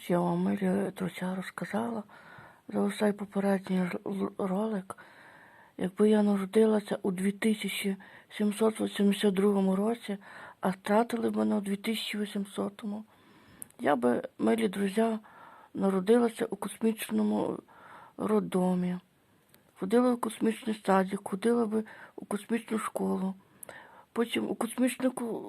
Я вам милі друзі розказала за цей попередній ролик. Якби я народилася у 2782 році, а стратили б мене у 2800. Я би, милі друзі, народилася у космічному роддомі. Ходила у космічний садик, ходила би у космічну школу. Потім у космічне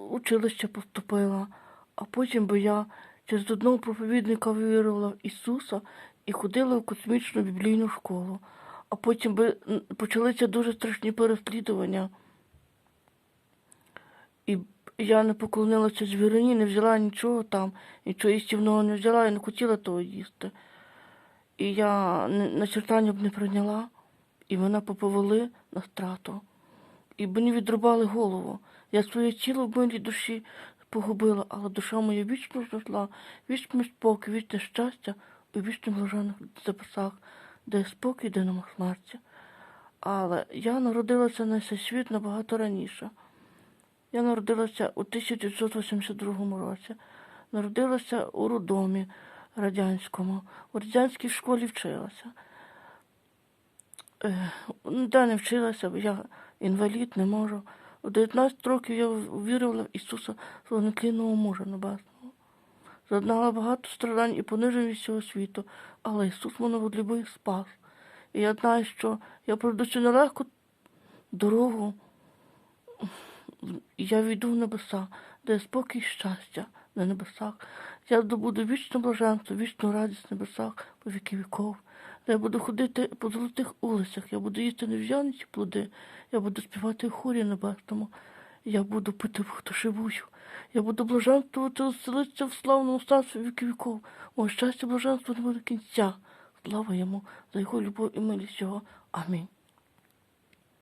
училище поступила, а потім би я через одного проповідника вірувала в Ісуса і ходила в космічну біблійну школу. А потім почалися дуже страшні переслідування. І я не поклонилася звірині, не взяла нічого там, нічого їстівного не взяла і не хотіла того їсти. І я начертання б не прийняла, і мене поповели на страту. І мені відрубали голову. Я своє тіло в милій душі погубила, але душа моя вічно знайшла, вічний спокій, вічне щастя у вічних блажених записах, де спокій, де нема смерті. Але я народилася на цей світ набагато раніше. Я народилася у 1982 році. Народилася у роддомі радянському. У радянській школі вчилася. Е, Ніде не вчилася, бо я інвалід, не можу. У 19 років я вірила в Ісуса свого неклінного мужа небесного. Зазнала багато страдань і понижень від цього світу, але Ісус мене відлюбив і спас. І я знаю, що я пройду цю нелегку дорогу, я війду в небеса, де спокій і щастя на небесах. Я здобуду вічне блаженство, вічну радість на небесах по віки віков. Я буду ходити по золотих улицях, я буду їсти нев'яниці плоди, я буду співати в хорі небесному, я буду пити воду живую, я буду блаженствувати, оселитися в славному царстві віки віков. Моє щастя, блаженство не буде кінця. Слава йому за його любов і милість його. Амінь.